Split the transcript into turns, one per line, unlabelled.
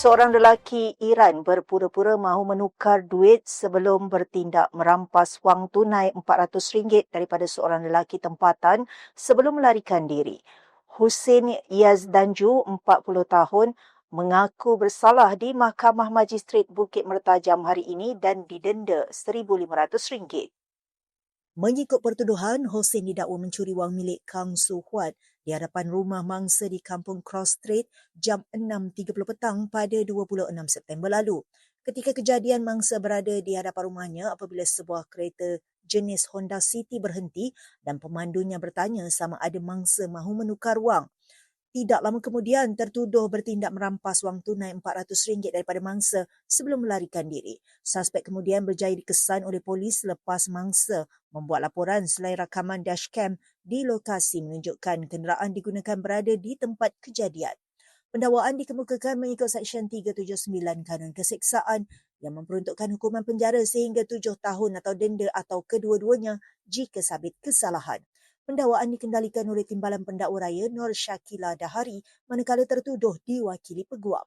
Seorang lelaki Iran berpura-pura mahu menukar duit sebelum bertindak merampas wang tunai RM400 daripada seorang lelaki tempatan sebelum melarikan diri. Hussein Yazdanju, 40 tahun, mengaku bersalah di Mahkamah Magistrat Bukit Mertajam hari ini dan didenda RM1,500. Mengikut pertuduhan, Hossein didakwa mencuri wang milik Kang Su Huat di hadapan rumah mangsa di Kampung Cross Street jam 6.30 petang pada 26 September lalu. Ketika kejadian, mangsa berada di hadapan rumahnya apabila sebuah kereta jenis Honda City berhenti dan pemandunya bertanya sama ada mangsa mahu menukar wang. Tidak lama kemudian, tertuduh bertindak merampas wang tunai RM400 daripada mangsa sebelum melarikan diri. Suspek kemudian berjaya dikesan oleh polis selepas mangsa membuat laporan selain rakaman dashcam di lokasi menunjukkan kenderaan digunakan berada di tempat kejadian. Pendakwaan dikemukakan mengikut Seksyen 379 Kanun Keseksaan yang memperuntukkan hukuman penjara sehingga tujuh tahun atau denda atau kedua-duanya jika sabit kesalahan. Pendakwaan dikendalikan oleh Timbalan Pendakwa Raya Nur Syakila Dahari manakala tertuduh diwakili peguam.